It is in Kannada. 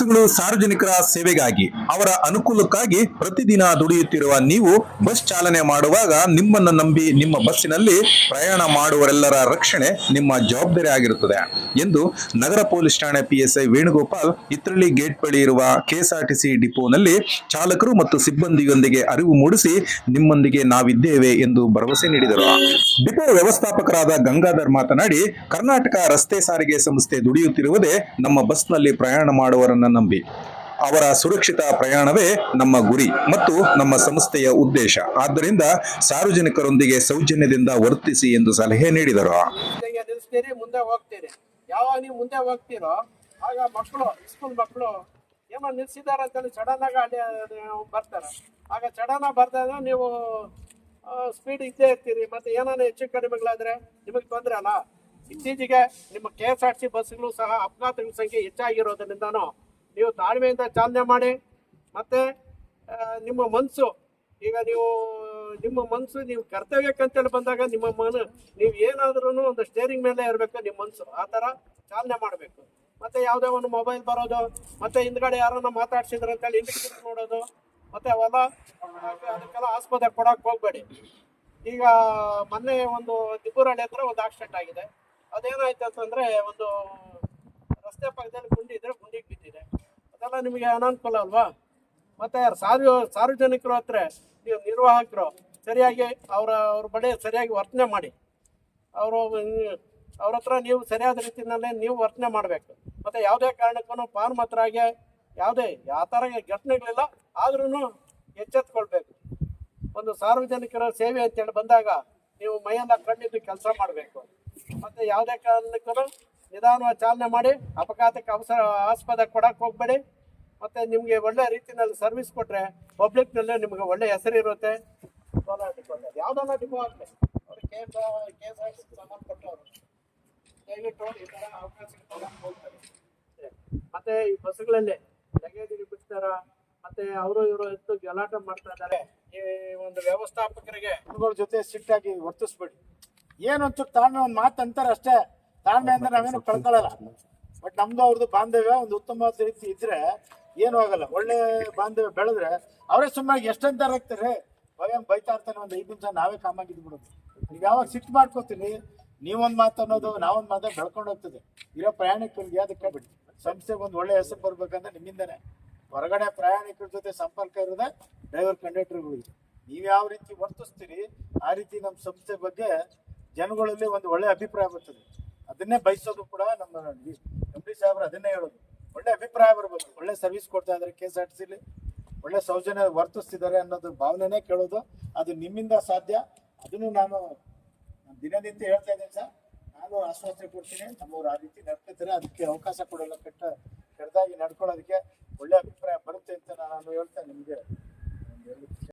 ಬಸ್ಸುಗಳು ಸಾರ್ವಜನಿಕರ ಸೇವೆಗಾಗಿ, ಅವರ ಅನುಕೂಲಕ್ಕಾಗಿ ಪ್ರತಿದಿನ ದುಡಿಯುತ್ತಿರುವ ನೀವು ಬಸ್ ಚಾಲನೆ ಮಾಡುವಾಗ ನಿಮ್ಮನ್ನು ನಂಬಿ ನಿಮ್ಮ ಬಸ್ಸಿನಲ್ಲಿ ಪ್ರಯಾಣ ಮಾಡುವರೆಲ್ಲರ ರಕ್ಷಣೆ ನಿಮ್ಮ ಜವಾಬ್ದಾರಿ ಆಗಿರುತ್ತದೆ ಎಂದು ನಗರ ಪೊಲೀಸ್ ಠಾಣೆ ಪಿಎಸ್ಐ ವೇಣುಗೋಪಾಲ್ ಇತ್ರಳ್ಳಿ ಗೇಟ್ ಬಳಿ ಇರುವ ಕೆಎಸ್ಆರ್ಟಿಸಿ ಡಿಪೋನಲ್ಲಿ ಚಾಲಕರು ಮತ್ತು ಸಿಬ್ಬಂದಿಯೊಂದಿಗೆ ಅರಿವು ಮೂಡಿಸಿ ನಿಮ್ಮೊಂದಿಗೆ ನಾವಿದ್ದೇವೆ ಎಂದು ಭರವಸೆ ನೀಡಿದರು. ಡಿಪೋ ವ್ಯವಸ್ಥಾಪಕರಾದ ಗಂಗಾಧರ್ ಮಾತನಾಡಿ, ಕರ್ನಾಟಕ ರಸ್ತೆ ಸಾರಿಗೆ ಸಂಸ್ಥೆ ದುಡಿಯುತ್ತಿರುವುದೇ ನಮ್ಮ ಬಸ್ನಲ್ಲಿ ಪ್ರಯಾಣ ಮಾಡುವವರನ್ನ ನಂಬಿ ಅವರ ಸುರಕ್ಷಿತ ಪ್ರಯಾಣವೇ ನಮ್ಮ ಗುರಿ ಮತ್ತು ನಮ್ಮ ಸಂಸ್ಥೆಯ ಉದ್ದೇಶ. ಆದ್ದರಿಂದ ಸಾರ್ವಜನಿಕರೊಂದಿಗೆ ಸೌಜನ್ಯದಿಂದ ವರ್ತಿಸಿ ಎಂದು ಸಲಹೆ ನೀಡಿದರು. ಮುಂದೆ ಹೋಗ್ತೀರಿ. ಯಾವಾಗ ನೀವು ಮುಂದೆ ಹೋಗ್ತೀರೋ, ಆಗ ಮಕ್ಕಳು ಸ್ಕೂಲ್ ಮಕ್ಕಳು ಏನೋ ಬರ್ತಾರೆ. ಆಗ ನೀವು ಸ್ಪೀಡ್ ಇದ್ದೇ ಇರ್ತೀರಿ. ಮತ್ತೆ ಏನಾನ ಹೆಚ್ಚು ಕಡಿಮೆಗಳಾದ್ರೆ ನಿಮಗೆ ತೊಂದರೆ ಅಲ್ಲ. ಇತ್ತೀಚೆಗೆ ನಿಮ್ಮ ಕೆ ಎಸ್ ಆರ್ ಸಿ ಬಸ್ಗಳು ಸಹ ಅಪಘಾತಗಳ ಸಂಖ್ಯೆ ಹೆಚ್ಚಾಗಿರೋದ್ರಿಂದನೂ ನೀವು ತಾಳ್ಮೆಯಿಂದ ಚಾಲನೆ ಮಾಡಿ. ಮತ್ತೆ ನಿಮ್ಮ ಮನಸ್ಸು ಈಗ ನೀವು, ನಿಮ್ಮ ಮನಸ್ಸು ನೀವು ಕರ್ತವ್ಯಕ್ಕಂತೇಳಿ ಬಂದಾಗ ನಿಮ್ಮ ಮನ, ನೀವು ಏನಾದ್ರೂ ಒಂದು ಸ್ಟೇರಿಂಗ್ ಮೇಲೆ ಇರಬೇಕು, ನಿಮ್ಮ ಮನಸ್ಸು ಆ ಥರ ಚಾಲನೆ ಮಾಡಬೇಕು. ಮತ್ತೆ ಯಾವುದೇ ಒಂದು ಮೊಬೈಲ್ ಬರೋದು, ಮತ್ತೆ ಹಿಂದ್ಗಡೆ ಯಾರನ್ನ ಮಾತಾಡ್ಸಿದ್ರು ಅಂತೇಳಿ ಹಿಂದಕ್ಕೆ ನೋಡೋದು, ಮತ್ತೆ ಅವೆಲ್ಲ ಅದಕ್ಕೆಲ್ಲ ಆಸ್ಪತ್ರೆ ಕೊಡೋಕೆ ಹೋಗಬೇಡಿ. ಈಗ ಮೊನ್ನೆ ಒಂದು ದಿಬ್ಬೂರಳ್ಳಿ ಹತ್ರ ಒಂದು ಆಕ್ಸಿಡೆಂಟ್ ಆಗಿದೆ. ಅದೇನಾಯ್ತು ಅಂತಂದ್ರೆ ಒಂದು ರಸ್ತೆ ಪಕ್ಕದಲ್ಲಿ ಗುಂಡಿ ಇದ್ರೆ ಗುಂಡಿಗೆ ಬಿದ್ದಿದೆ ಅದೆಲ್ಲ ನಿಮಗೆ ಅನಾನುಕೂಲ ಅಲ್ವಾ? ಮತ್ತೆ ಸಾರ್ವ, ಸಾರ್ವಜನಿಕರು ಹತ್ರ ನೀವು ನಿರ್ವಾಹಕರು ಸರಿಯಾಗಿ ಅವರ, ಅವ್ರ ಬಡೆ ಸರಿಯಾಗಿ ವರ್ತನೆ ಮಾಡಿ. ಅವರು, ಅವ್ರ ಹತ್ರ ನೀವು ಸರಿಯಾದ ರೀತಿಯಲ್ಲೇ ನೀವು ವರ್ತನೆ ಮಾಡಬೇಕು. ಮತ್ತೆ ಯಾವುದೇ ಕಾರಣಕ್ಕೂ ಪಾನ್ ಆಗಿ ಯಾವುದೇ, ಯಾವ ಥರ ಘಟನೆಗಳಿಲ್ಲ ಆದ್ರೂ ಎಚ್ಚೆತ್ಕೊಳ್ಬೇಕು. ಒಂದು ಸಾರ್ವಜನಿಕರ ಸೇವೆ ಅಂತೇಳಿ ಬಂದಾಗ ನೀವು ಮೈಯೆಲ್ಲ ಕಣ್ಣಿದ್ದು ಕೆಲಸ ಮಾಡಬೇಕು. ಮತ್ತೆ ಯಾವುದೇ ಕಾರಣಕ್ಕೂ ನಿಧಾನವಾಗಿ ಚಾಲನೆ ಮಾಡಿ ಅಪಘಾತಕ್ಕೆ ಅವಸರ ಆಸ್ಪದ ಕೊಡಕ್ಕೆ ಹೋಗ್ಬೇಡಿ. ಮತ್ತೆ ನಿಮಗೆ ಒಳ್ಳೆ ರೀತಿಯಲ್ಲಿ ಸರ್ವಿಸ್ ಕೊಟ್ರೆ ಪಬ್ಲಿಕ್ನಲ್ಲೇ ನಿಮಗೆ ಒಳ್ಳೆ ಹೆಸರಿರುತ್ತೆ ಇರುತ್ತೆ. ಡಿಪೋ ಡಿಪೋ ಆಗಲಿ? ಸಂಬಂಧಪಟ್ಟವರು. ದಯವಿಟ್ಟು ಈ ಥರ ಅವಕಾಶಕ್ಕೆ ತಗೊಂಡು ಹೋಗ್ತಾರೆ. ಮತ್ತೆ ಈ ಬಸ್ಗಳಲ್ಲಿ ಲಗೇಜ್ ಬಿಡ್ತಾರ. ಮತ್ತೆ ಅವರು ಇವರು ಎದ್ದು ಗಲಾಟ ಮಾಡ್ತಾ ಇದ್ದಾರೆ. ಈ ಒಂದು ವ್ಯವಸ್ಥಾಪಕರಿಗೆ ಜೊತೆ ಸಿಟ್ಟಾಗಿ ವರ್ತಿಸ್ಬೇಡಿ. ಏನು ಒಂಚೂರು ತಾಳ್ಮೆ ಒಂದು ಮಾತು ಅಂತಾರೆ ಅಷ್ಟೇ. ತಾಳ್ಮೆ ಅಂದ್ರೆ ನಾವೇನು ಕಳ್ಕೊಳ್ಳಲ್ಲ ಬಟ್ ನಮ್ದು ಅವ್ರದ್ದು ಬಾಂಧವ್ಯ, ಒಂದು ಉತ್ತಮ ರೀತಿ ಇದ್ರೆ ಏನು ಆಗಲ್ಲ. ಒಳ್ಳೆ ಬಾಂಧವ್ಯ ಬೆಳೆದ್ರೆ ಅವರೇ ಸುಮ್ಮನೆ ಎಷ್ಟಂತ ಆಗ್ತಾರೆ ಭಯಂ ಬೈತಾ ಇರ್ತಾನೆ ಒಂದು ಐದು ನಿಮಿಷ, ನಾವೇ ಕಾಮಾಗಿದ್ದು ಬಿಡೋದು. ನೀವು ಯಾವಾಗ ಸಿಟ್ಟು ಮಾಡ್ಕೋತೀನಿ ನೀವೊಂದು ಮಾತು ಅನ್ನೋದು ನಾವೊಂದು ಮಾತು ಬೆಳ್ಕೊಂಡು ಹೋಗ್ತದೆ. ಇರೋ ಪ್ರಯಾಣಿಕರಿಗೆ ಅದಕ್ಕೆ ಬಿಡಿ. ಸಂಸ್ಥೆಗೆ ಒಂದು ಒಳ್ಳೆ ಹೆಸರು ಬರ್ಬೇಕಂದ್ರೆ ನಿಮ್ಮಿಂದನೇ. ಹೊರಗಡೆ ಪ್ರಯಾಣಿಕರ ಜೊತೆ ಸಂಪರ್ಕ ಇರೋದೆ ಡ್ರೈವರ್ ಕಂಡಕ್ಟರ್ಗಳಿಗೆ ನೀವು ಯಾವ ರೀತಿ ವರ್ತಿಸ್ತೀರಿ, ಆ ರೀತಿ ನಮ್ಮ ಸಂಸ್ಥೆ ಬಗ್ಗೆ ಜನಗಳಲ್ಲಿ ಒಂದು ಒಳ್ಳೆ ಅಭಿಪ್ರಾಯ ಬರ್ತದೆ. ಅದನ್ನೇ ಬಯಸೋದು ಕೂಡ ನಮ್ಮ ಎಂ ಡಿ ಸಾಹೇಬ್ರು ಅದನ್ನೇ ಹೇಳೋದು. ಒಳ್ಳೆ ಅಭಿಪ್ರಾಯ ಬರಬೇಕು ಒಳ್ಳೆ ಸರ್ವಿಸ್ ಕೊಡ್ತಾ ಇದ್ದಾರೆ ಕೆ ಎಸ್ ಆರ್ ಟಿ ಸಿಲಿ ಒಳ್ಳೆ ಸೌಜನ್ಯ ವರ್ತಿಸ್ತಿದ್ದಾರೆ ಅನ್ನೋದು ಭಾವನೆನೇ ಕೇಳೋದು. ಅದು ನಿಮ್ಮಿಂದ ಸಾಧ್ಯ. ಅದನ್ನು ನಾನು ದಿನದಿಂದ ಹೇಳ್ತಾ ಇದ್ದೀನಿ ಸರ್. ನಾನು ಆಶ್ವಾಸನೆ ಕೊಡ್ತೀನಿ. ನಮ್ಮವ್ರು ಆ ರೀತಿ ನಡ್ಕೊತಾರೆ ಅದಕ್ಕೆ ಅವಕಾಶ ಕೊಡಲ್ಲ ಕಟ್ಟಿ